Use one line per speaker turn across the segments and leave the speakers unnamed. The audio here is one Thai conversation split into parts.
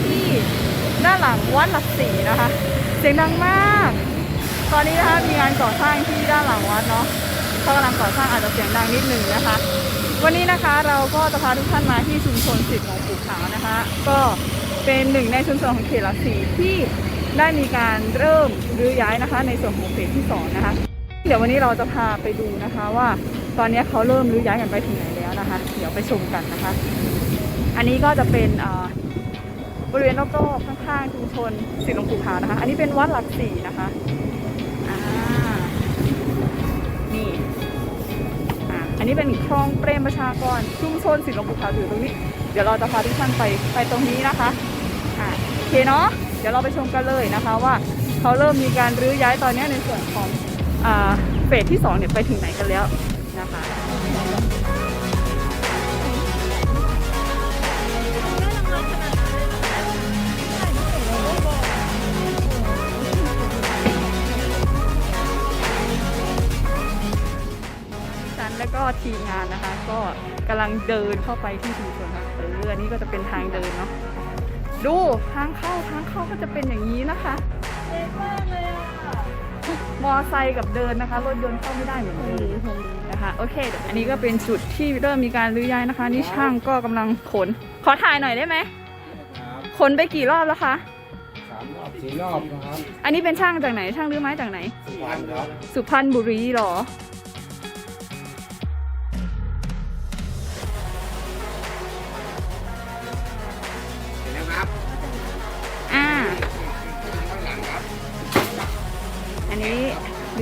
ที่ด้านหลังวัดหลักสีนะคะ เสียงดังมาก ตอนนี้นะคะมีงานก่อสร้างที่ด้านหลังวัดเนาะเขากำลังก่อสร้างอาจจะเสียงดังนิดหนึ่งนะคะ วันนี้นะคะเราก็จะพาทุกท่านมาที่ชุมชนสิทธิ์ของปู่ขาวนะคะ ก็เป็นหนึ่งในชุมชนของเขตหลักสีที่ได้มีการเริ่มรื้อย้ายนะคะ ในส่วนของเฟสที่สองนะคะ เดี๋ยววันนี้เราจะพาไปดูนะคะว่าตอนนี้เขาเริ่มรื้อย้ายกันไปถึงไหนแล้วนะคะ เดี๋ยวไปชมกันนะคะ อันนี้ก็จะเป็นอ บริเวณรอบๆข้างๆชุมชนสิทธิ์หลงปู่ขานะคะ อันนี้เป็นวัดหลักสี่นะคะอ่านี่อ่าอันนี้เป็นคลองเปรมประชากรชุมชนสิทธิ์หลงปู่ขาอยู่ตรงนี้ เดี๋ยวเราจะพาทุกท่านไปไปตรงนี้นะคะอ่าโอเคเนาะเดี๋ยวเราไปชมกันเลยนะคะว่าเขาเริ่มมีการรื้อย้ายตอนนี้ในส่วนของอ่าเฟสที่สองเนี่ยไปถึงไหนกันแล้ว แล้วก็ทีมงานนะคะ ก็กำลังเดินเข้าไปที่ชุมชนค่ะเอออันนี้ก็จะเป็นทางเดินเนาะดูทางเข้าทางเข้าก็จะเป็นอย่างนี้นะคะเล็กมากเลยอะมอไซค์กับเดินนะคะ รถยนต์เข้าไม่ได้เหมือนเดิมนะคะโอเคเดี๋ยวอันนี้ก็เป็นจุดที่เริ่มมีการรื้อย้ายนะคะ นี่ช่างก็กำลังขน ขอถ่ายหน่อยได้ไหม
ครับ
ขนไปกี่รอบแล้วคะ
สามรอบสี่รอบนะครับ
อันนี้เป็นช่างจากไหนช่างรื้อไม้จากไหน
สุพรรณครับ
สุพรรณบุรีเหรอ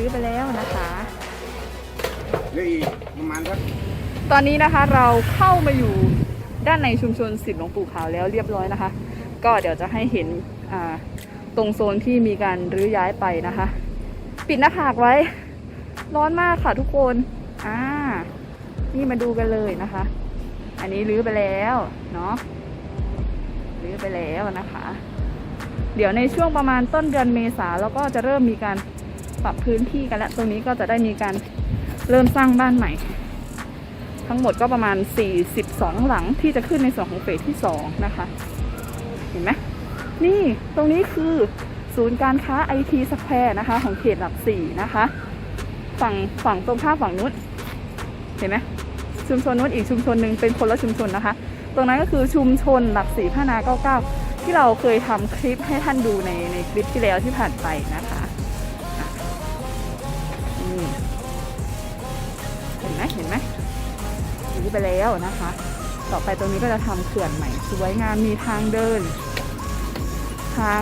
อไปแล้วนะคะ
เหลืออีกประมาณสัก
ตอนนี้นะคะเราเข้ามาอยู่ด้านในชุมชนสิทธิ์หลวงปู่ขาวแล้วเรียบร้อยนะคะ ก็เดี๋ยวจะให้เห็นอ่าตรงโซนที่มีการรื้อย้ายไปนะคะ ปิดหน้าผากไว้ ร้อนมากค่ะทุกคนอ่านี่มาดูกันเลยนะคะ อันนี้รื้อไปแล้วเนาะรื้อไปแล้วนะคะ เดี๋ยวในช่วงประมาณต้นเดือนเมษาแล้วก็จะเริ่มมีการ ปรับพื้นที่กันแล้วตรงนี้ก็จะได้มีการเริ่มสร้างบ้านใหม่ ทั้งหมดก็ประมาณ 42 หลังที่จะขึ้นในส่วนของเฟสที่ 2 นะคะ เห็นไหมนี่ตรงนี้คือศูนย์การค้าไอทีสแควร์นะคะ ของเขตหลักสี่นะคะ ฝั่งฝั่งตรงข้ามฝั่งนู้นเห็นไหมชุมชนนู้นอีกชุมชนหนึ่งเป็นคนละชุมชนนะคะ ตรงนั้นก็คือชุมชนหลักสี่พัฒนาเก้าเก้าที่เราเคยทำคลิปให้ท่านดูในในคลิปที่แล้วที่ผ่านไปนะคะ นี้ไปแล้วนะคะ ต่อไปตรงนี้ก็จะทำเขื่อนใหม่สวยงามมีทางเดิน ทาง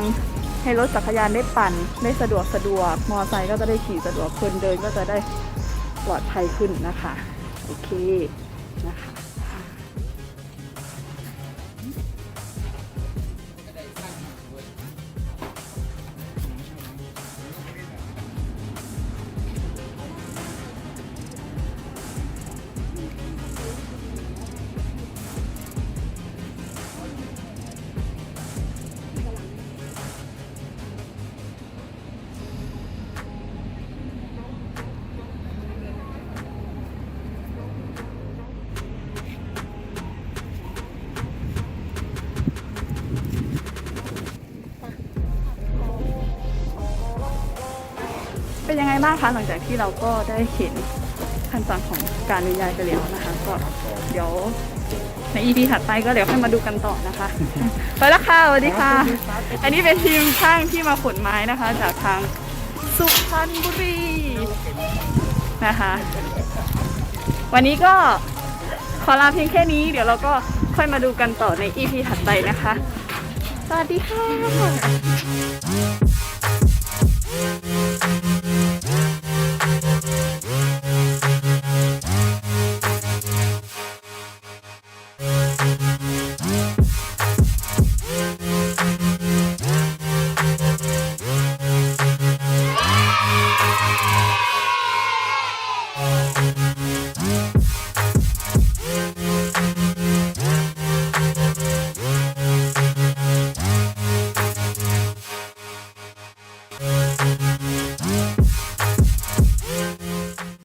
ให้รถจักรยานได้ปั่นได้สะดวกสะดวก มอไซค์ก็จะได้ขี่สะดวกคนเดินก็จะได้ปลอดภัยขึ้นนะคะ โอเคนะคะ เป็นยังไงบ้างคะหลังจากที่เราก็ได้เห็นขั้นตอนของการรื้อย้ายไปแล้วนะคะ ก็เดี๋ยวใน EP ถัดไปก็เดี๋ยวค่อยมาดูกันต่อนะคะ ไปแล้วค่ะสวัสดีค่ะ อันนี้เป็นทีมช่างที่มาขนไม้นะคะ จากทางสุพรรณบุรีนะคะ วันนี้ก็ขอลาเพียงแค่นี้ เดี๋ยวเราก็ค่อยมาดูกันต่อใน EP ถัดไปนะคะ สวัสดีค่ะ